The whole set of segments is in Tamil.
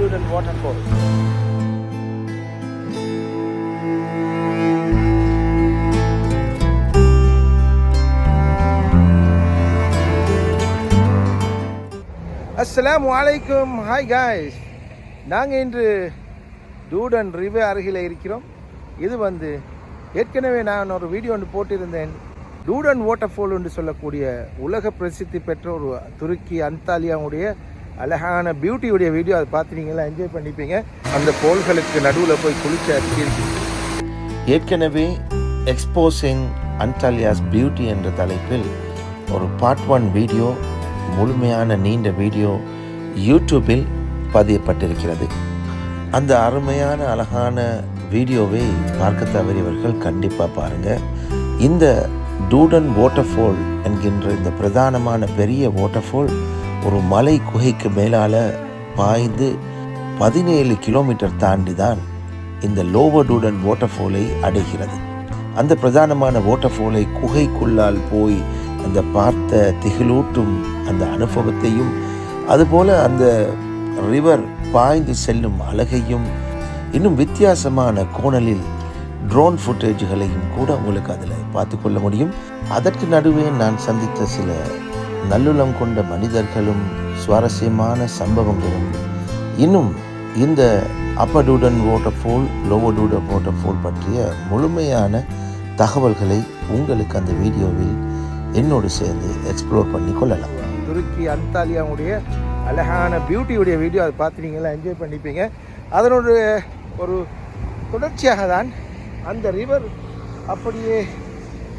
Lowadudan waterfall. அஸ்லாம் வலைக்கும் ஹாய் காய்ஸ் நாங்கள் இன்று டூடன் ரிவே அருகில் இருக்கிறோம். இது வந்து ஏற்கனவே நான் ஒரு வீடியோ ஒன்று போட்டிருந்தேன். டூடன் வாட்டர்ஃபால் என்று சொல்லக்கூடிய உலக பிரசித்தி பெற்ற ஒரு துருக்கி அந்தாலியாவுடைய அழகான பியூட்டியுடைய வீடியோ அதை பார்த்துட்டீங்களா என்ஜாய் பண்ணிப்பீங்க. அந்த போல்களுக்கு நடுவில் போய் குளிச்ச அடிச்சிருக்கு ஏற்கனவே எக்ஸ்போசிங் அன்டாலியாஸ் பியூட்டி என்ற தலைப்பில் ஒரு பார்ட் ஒன் வீடியோ முழுமையான நீண்ட வீடியோ யூடியூபில் பதியப்பட்டிருக்கிறது. அந்த அருமையான அழகான வீடியோவை பார்க்க தவறியவர்கள் கண்டிப்பாக பாருங்கள் இந்த டூடன் வாட்டர்ஃபால் என்கின்ற இந்த பிரதானமான பெரிய வாட்டர்ஃபால் ஒரு மலை குகைக்கு மேலால் பாய்ந்து பதினேழு கிலோமீட்டர் தாண்டி தான் இந்த லோவடூடன் வாட்டர்ஃபாலை அடைகிறது. அந்த பிரதானமான வாட்டர்ஃபாலை குகைக்குள்ளால் போய் அந்த பார்த்த திகிலூட்டும் அந்த அனுபவத்தையும் அதுபோல் அந்த ரிவர் பாய்ந்து செல்லும் அழகையும் இன்னும் வித்தியாசமான கோணலில் ட்ரோன் ஃபுட்டேஜ்களையும் கூட உங்களுக்கு அதில் பார்த்து கொள்ள முடியும். அதற்கு நடுவே நான் சந்தித்த சில நல்லுளம் கொண்ட மனிதர்களும் சுவாரஸ்யமான சம்பவங்களும். இன்னும் இந்த அப்படூடன் வாட்டர்ஃபால் லோவடூடன் வாட்டர்ஃபால் பற்றிய முழுமையான தகவல்களை உங்களுக்கு அந்த வீடியோவில் என்னோடு சேர்ந்து எக்ஸ்ப்ளோர் பண்ணி கொள்ளலாம். துருக்கி அந்தாலியாவுடைய அழகான பியூட்டியுடைய வீடியோ அதை பார்த்துட்டீங்களா என்ஜாய் பண்ணிப்பீங்க. அதனுடைய ஒரு தொடர்ச்சியாக தான் அந்த ரிவர் அப்படியே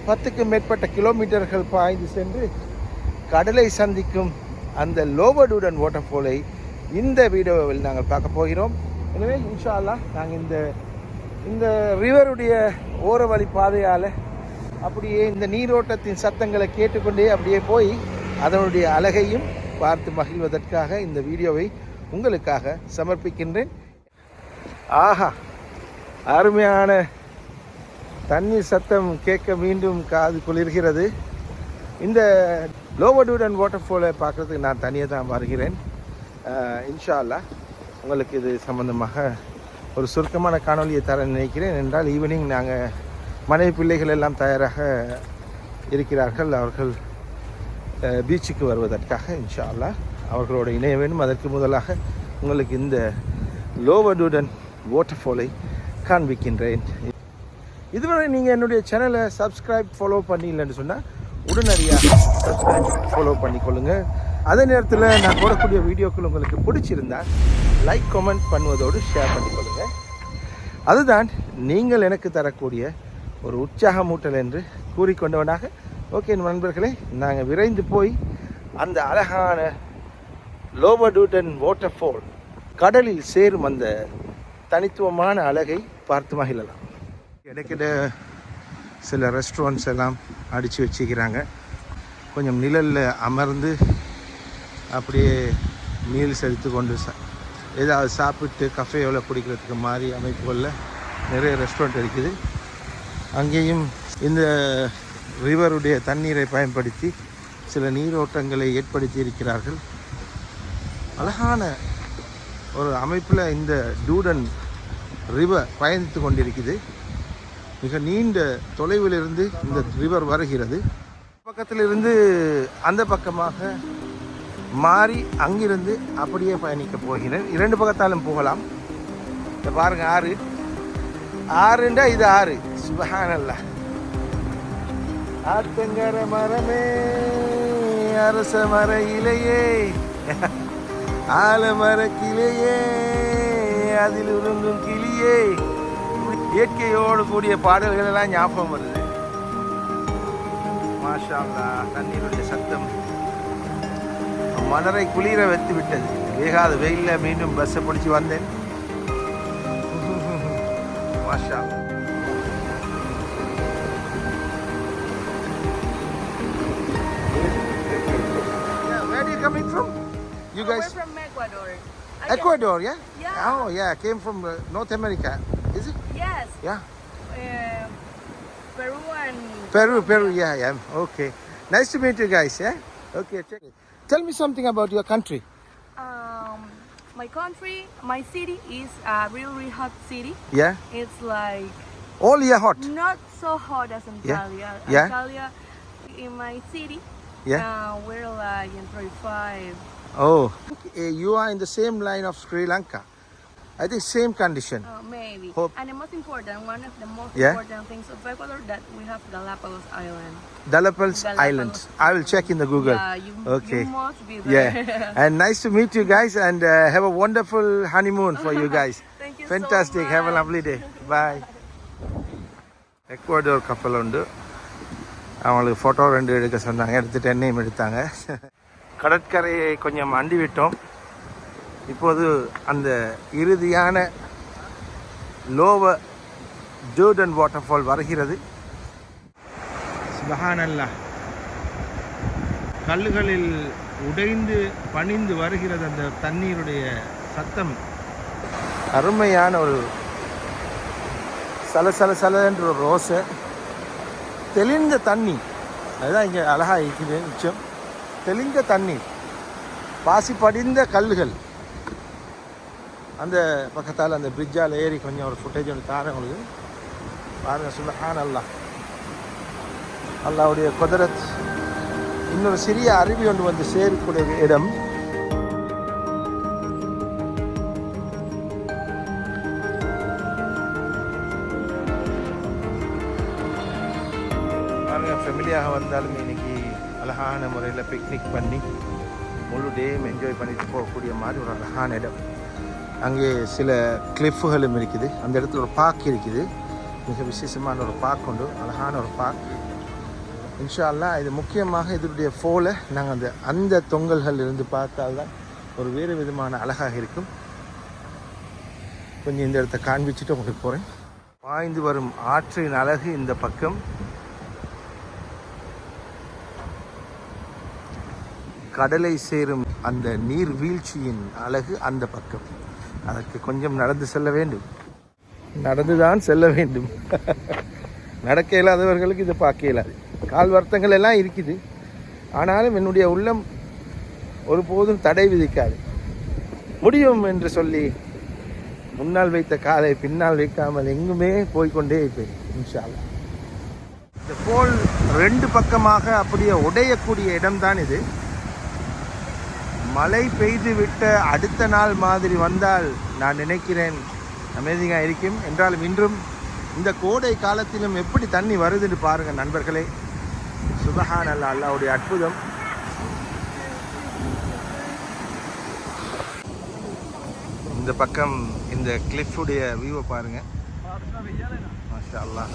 பத்துக்கும் மேற்பட்ட கிலோமீட்டர்கள் பாய்ந்து சென்று கடலை சந்திக்கும் அந்த லோவடுடன் வாட்டர்ஃபாலை இந்த வீடியோவில் நாங்கள் பார்க்க போகிறோம். எனவே இன்ஷா அல்லாஹ் நாங்கள் இந்த இந்த ரிவருடைய ஓர வழி பாதையால் அப்படியே இந்த நீரோட்டத்தின் சத்தங்களை கேட்டுக்கொண்டே அப்படியே போய் அதனுடைய அழகையும் பார்த்து மகிழ்வதற்காக இந்த வீடியோவை உங்களுக்காக சமர்ப்பிக்கின்றேன். ஆஹா அருமையான தண்ணீர் சத்தம் கேட்க மீண்டும் காது குளிர்கிறது. இந்த லோவர் டூடன் வாட்டர் ஃபாலை பார்க்குறதுக்கு நான் தனியாக தான் வருகிறேன். இன்ஷா அல்லாஹ் உங்களுக்கு இது சம்மந்தமாக ஒரு சுருக்கமான காணொலியை தர நினைக்கிறேன் என்றால் ஈவினிங் நாங்கள் மனைவி பிள்ளைகள் எல்லாம் தயாராக இருக்கிறார்கள். அவர்கள் பீச்சுக்கு வருவதற்காக இன்ஷா அல்லாஹ் அவர்களோட இணைய வேண்டும். அதற்கு முதலாக உங்களுக்கு இந்த லோவர் டூடன் வாட்டர் ஃபாலை காண்பிக்கின்றேன். இதுவரை நீங்கள் என்னுடைய சேனலை சப்ஸ்கிரைப் ஃபாலோ பண்ணிடலன்னு சொன்னால் உடனடியாக சப்ஸ்கிரைப் ஃபாலோ பண்ணிக்கொள்ளுங்க. அதே நேரத்தில் நான் போடக்கூடிய வீடியோக்கள் உங்களுக்கு பிடிச்சிருந்தா லைக் கமெண்ட் பண்ணுவதோடு ஷேர் பண்ணிக்கொள்ளுங்க. அதுதான் நீங்கள் எனக்கு தரக்கூடிய ஒரு உற்சாகமூட்டல் என்று கூறிக்கொண்டவனாக. ஓகே நண்பர்களே நாங்கள் விரைந்து போய் அந்த அழகான லோபடூட்டன் வாட்டர் ஃபால் கடலில் சேரும் அந்த தனித்துவமான அழகை பார்த்து மகிழலாம். இடைக்கிட சில ரெஸ்டாரண்ட்ஸ் எல்லாம் அடித்து வச்சுக்கிறாங்க. கொஞ்சம் நிழலில் அமர்ந்து அப்படியே மீல்ஸ் எடுத்துக்கொண்டு சா ஏதாவது சாப்பிட்டு கஃபேவில் குடிக்கிறதுக்கு மாதிரி அமைப்புகளில் நிறைய ரெஸ்டாரண்ட் இருக்குது. அங்கேயும் இந்த ரிவருடைய தண்ணீரை பயன்படுத்தி சில நீரோட்டங்களை ஏற்படுத்தி இருக்கிறார்கள். அழகான ஒரு அமைப்பில் இந்த டூடன் ரிவர் பயணித்து கொண்டிருக்குது. மிக நீண்ட தொலைவில் இருந்து இந்த ரிவர் வருகிறது. பக்கத்திலிருந்து அந்த பக்கமாக மாறி அங்கிருந்து அப்படியே பயணிக்க போகிறேன். இரண்டு பக்கத்தாலும் போகலாம். இதை பாருங்கள் ஆறு. ஆறுண்டா இது ஆறு. சுபஹானல்லா. ஆத்தங்கர மரமே அரச மர இலையே ஆலமர கிளையே அதில் உருங்கும் கிளியே. இயற்கையோடு கூடிய பாடல்கள் எல்லாம் ஞாபகம் வருது மாஷா அல்லாஹ், தண்ணீருடைய சத்தம் மனரை குளிர வைத்து விட்டது வேகாத வெயில்ல மீண்டும் பஸ்ஸை பிடிச்சி வந்தேன் Masha where are you coming from? You We're guys from Ecuador. I Ecuador, yeah? Yeah. Oh, yeah, came from uh, North America. Yeah. Uh, Peru and Peru, Peru, yeah, yeah. Okay. Nice to meet you guys, yeah? Okay, check it. Tell me something about your country. um, my country, my city is a really, really hot city. Yeah? It's like All year hot? not so hot as Antalya. Yeah. Antalya, in my city, Yeah? uh, we're like in 35. Oh. You are in the same line of Sri Lanka. I think same condition. Uh, maybe. Hope- And the most important, one of the most Yeah? important things of Ecuador that we have Galapagos Island. Dalapals Galapagos Islands. I will check in the Google. Yeah, you, Okay. you must be there. Yeah. and nice to meet you guys and uh, have a wonderful honeymoon for you guys. Thank you Fantastic. so have a much. lovely day. Bye. Ecuador கப்பல் உண்டு அவங்களுக்கு ஃபோட்டோ ரெண்டு எடுக்க சொன்னாங்க எடுத்துட்டு என்னையும் எடுத்தாங்க கடற்கரையை கொஞ்சம் அண்டி விட்டோம் இப்போது அந்த இறுதியான லோவ ஜோர்டன் வாட்டர்ஃபால் வருகிறது. சுபஹானல்லா. கல்லுகளில் உடைந்து பணிந்து வருகிறது அந்த தண்ணீருடைய சத்தம். அருமையான ஒரு சல சல சலன்ற ஒரு ரோஸை தெளிந்த தண்ணி. அதுதான் இங்கே அழகாக இருக்குது மிச்சம் தெளிந்த தண்ணீர். பாசி படிந்த கல்லுகள். அந்த பக்கத்தால் அந்த பிரிட்ஜால் ஏறி கொஞ்சம் ஒரு ஃபுட்டேஜ் ஒன்று தாரேன் உங்களுக்கு. பாருங்கள் சுபஹான் அல்லாஹ் அல்லாவுடைய குதிரத். இன்னொரு சிறிய அருவி ஒன்று வந்து சேரக்கூடிய இடம். பாருங்க ஃபெமிலியாக வந்தாலும் இன்னைக்கு அழகான முறையில் பிக்னிக் பண்ணி முழு டேயும் என்ஜாய் பண்ணிட்டு போகக்கூடிய மாதிரி ஒரு அழகான இடம். அங்கே சில கிளிஃபுகளும் இருக்குது. அந்த இடத்துல ஒரு பார்க் இருக்குது. மிக விசேஷமான ஒரு பார்க் உண்டு. அழகான ஒரு பார்க் இன்ஷால்லா இது முக்கியமாக இதனுடைய ஃபோலை நாங்கள் அந்த அந்த தொங்கல்கள் இருந்து பார்த்தால்தான் ஒரு வேறு விதமான அழகாக இருக்கும். கொஞ்சம் இந்த இடத்த காண்பிச்சுட்டு உங்களுக்கு போகிறேன் பாய்ந்து வரும் ஆற்றின் அழகு இந்த பக்கம். கடலை சேரும் அந்த நீர் வீழ்ச்சியின் அழகு அந்த பக்கம். அதற்கு கொஞ்சம் நடந்து செல்ல வேண்டும். நடந்துதான் செல்ல வேண்டும். நடக்க இயலாதவர்களுக்கு இது பார்க்க இயலாது. கால் வருத்தங்கள் எல்லாம் இருக்குது. ஆனாலும் என்னுடைய உள்ளம் ஒருபோதும் தடை விதிக்காது. முடியும் என்று சொல்லி முன்னால் வைத்த காலை பின்னால் வைக்காமல் எங்குமே போய்க்கொண்டே இருப்பேன் இன்ஷா இந்த போல் ரெண்டு பக்கமாக அப்படியே உடையக்கூடிய இடம்தான் இது. மழை பெய்து விட்ட அடுத்த நாள் மாதிரி வந்தால் நான் நினைக்கிறேன் அமேசிங்காக இருக்கும். என்றாலும் இன்றும் இந்த கோடை காலத்திலும் எப்படி தண்ணி வருதுன்னு பாருங்கள் நண்பர்களே. சுபஹான் அல்லா அல்லாவுடைய அற்புதம். இந்த பக்கம் இந்த கிளிஃபுடைய வியூவை பாருங்கள் மாஷா அல்லாஹ்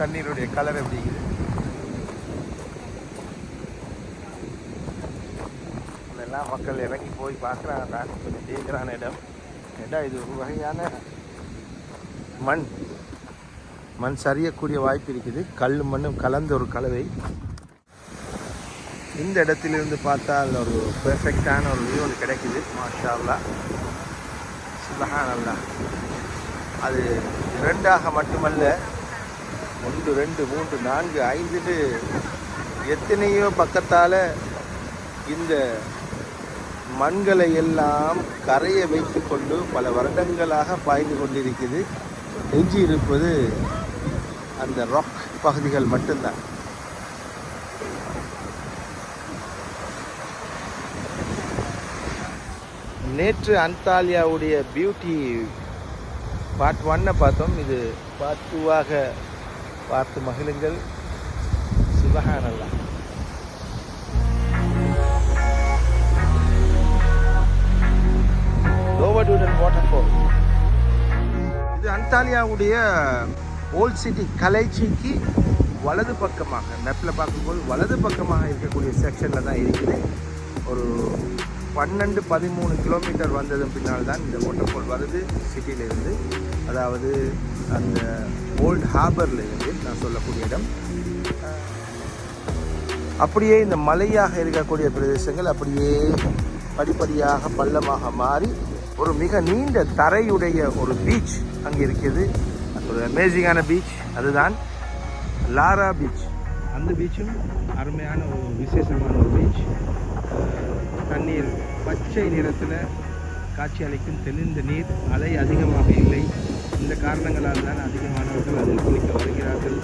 தண்ணீருடைய கலர் எப்படி இருக்குது? எல்லாம் மக்கள் இறங்கி போய் பார்க்குறாங்க. கொஞ்சம் டேஞ்சரான இடம். ஏடா இது ஒரு வகையான மண்? மண் சரியக்கூடிய வாய்ப்பு இருக்குது. கல் மண்ணும் கலந்த ஒரு கலவை. இந்த இடத்திலிருந்து பார்த்தால் ஒரு பெர்ஃபெக்டான ஒரு வியூ ஒன்று கிடைக்குது. மாஷா அல்லாஹ் சுபஹான் அது இரண்டாக மட்டுமல்ல ஒன்று ரெண்டு மூன்று நான்கு ஐந்துட்டு எத்தனையோ பக்கத்தால் இந்த மண்களை எல்லாம் கரையை வைத்து கொண்டு பல வருடங்களாக பாய்ந்து கொண்டிருக்குது எஞ்சி இருப்பது அந்த ராக் பகுதிகள் மட்டும்தான். நேற்று அந்தாலியாவுடைய பியூட்டி பார்ட் ஒன்னை பார்த்தோம். இது பார்ட் டூவாக பார்த்து மகிழுங்கள். சிவகானல்லாம் லோவடூடன் வாட்டர்ஃபால் இது அந்தாலியாவுடைய ஓல்ட் சிட்டி கலைச்சிக்கு வலது பக்கமாக மேப்பில் பார்க்கும்போது வலது பக்கமாக இருக்கக்கூடிய செக்ஷனில் தான் இருக்குது. ஒரு பன்னெண்டு பதிமூணு கிலோமீட்டர் வந்ததன் பின்னால் தான் இந்த வாட்டர்ஃபால் வருது சிட்டியிலேருந்து அதாவது அந்த ஓல்ட் ஹார்பரில் இருந்து நான் சொல்லக்கூடிய இடம். அப்படியே இந்த மலையாக இருக்கக்கூடிய பிரதேசங்கள் அப்படியே படிப்படியாக பள்ளமாக மாறி ஒரு மிக நீண்ட தரையுடைய ஒரு பீச் அங்கே இருக்குது ஒரு அமேசிங்கான பீச் அதுதான் லாரா பீச் அந்த பீச்சும் அருமையான ஒரு விசேஷமான ஒரு பீச் தண்ணீர் பச்சை பச்சை நிறத்தில் காட்சி அளிக்கும் தெளிந்த நீர். அலை அதிகமாக இல்லை. இந்த காரணங்களால் தான் அதிகமானவர்கள் அதில் குளிக்க வருகிறார்கள்.